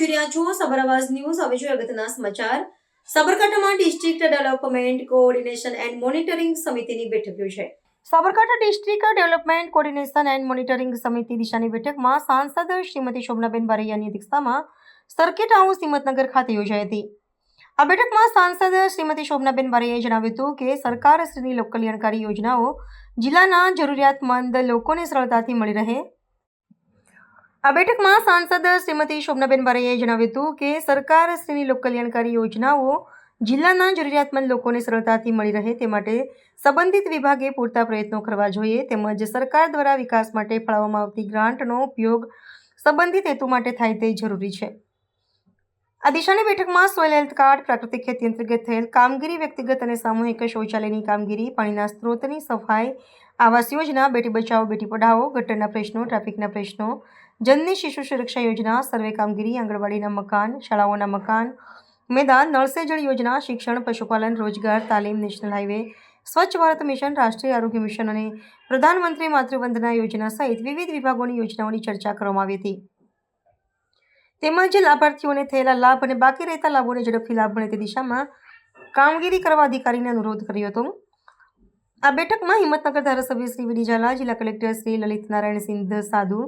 જોઈ રહ્યા છો સબર અવાજ ન્યૂઝ. હવે જોઈએ અગત્યના સમાચાર. સાબરકાંઠામાં district development coordination and monitoring સમિતિની બેઠક યોજાઈ. Sabarkantha district development coordination and monitoring સમિતિ દિશાની બેઠકમાં સાંસદ શ્રીમતી શોભનાબેન બારૈયાની અધ્યક્ષતામાં સર્કિટ હાઉસ હિંમતનગર ખાતે યોજાઈ હતી. આ બેઠકમાં સાંસદ શ્રીમતી શોભનાબેન બારૈયાએ જણાવ્યું હતું કે સરકાર શ્રીની લોક કલ્યાણકારી યોજનાઓ જિલ્લાના જરૂરિયાતમંદ લોકોને સરળતાથી મળી રહે આ બેઠકમાં સાંસદ શ્રીમતી શોભનાબેન બારૈયાએ જણાવ્યું હતું કે સરકાર શ્રીની લોક કલ્યાણકારી યોજનાઓ જિલ્લાના જરૂરિયાતમંદ લોકોને સરળતાથી મળી રહે તે માટે સંબંધિત વિભાગે પૂરતા પ્રયત્નો કરવા જોઈએ તેમજ સરકાર દ્વારા વિકાસ માટે ફાળવવામાં આવતી ગ્રાન્ટનો ઉપયોગ સંબંધિત હેતુ માટે થાય તે જરૂરી છે. આ દિશાની બેઠકમાં સોઇલ હેલ્થ કાર્ડ, પ્રાકૃતિક ખેતી અંતર્ગત થયેલ કામગીરી, વ્યક્તિગત અને સામૂહિક શૌચાલયની કામગીરી, પાણીના સ્ત્રોતની સફાઈ આવાસ યોજના, બેટી બચાવો, બેટી પઢાઓ ગટરના પ્રશ્નો, ટ્રાફિકના પ્રશ્નો, જનની શિશુ સુરક્ષા યોજના, સર્વે કામગીરી, આંગણવાડીના મકાન, શાળાઓના મકાન, મેદાન નળ જળ યોજના, શિક્ષણ, પશુપાલન, રોજગાર, તાલીમ, નેશનલ હાઈવે સ્વચ્છ ભારત મિશન, રાષ્ટ્રીય આરોગ્ય મિશન અને પ્રધાનમંત્રી માતૃવંદના યોજના સહિત વિવિધ વિભાગોની યોજનાઓની ચર્ચા કરવામાં આવી હતી. તેમજ લાભાર્થીઓને થયેલા લાભ અને બાકી રહેતા લાભોને ઝડપથી લાભ મળે તે દિશામાં કામગીરી કરવા અધિકારીને અનુરોધ કર્યો હતો. આ બેઠકમાં હિંમતનગર ધારાસભ્ય શ્રી ઝાલા, જિલ્લા કલેક્ટર શ્રી લલિત નારાયણ સિંધ સાધુ,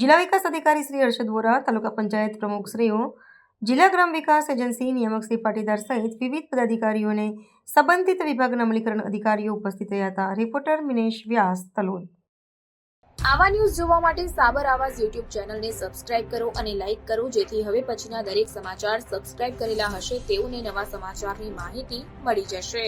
જિલ્લા વિકાસ અધિકારી શ્રી હર્ષદ વોરા, તાલુકા પંચાયત પ્રમુખશ્રીઓ જિલ્લા ગ્રામ વિકાસ એજન્સી નિયામક શ્રી પાટીદાર સહિત વિવિધ પદાધિકારીઓને સંબંધિત વિભાગના અમલીકરણ અધિકારીઓ ઉપસ્થિત રહ્યા હતા. રિપોર્ટર મિનેશ વ્યાસ, તલોદ. આવા ન્યૂઝ જોવા માટે સાબર આવાજ યુટ્યુબ ચેનલને સબસ્ક્રાઇબ કરો અને લાઇક કરો, જેથી હવે પછીના દરેક સમાચાર સબસ્ક્રાઇબ કરેલા હશે તેઓને નવા સમાચારની માહિતી મળી જશે.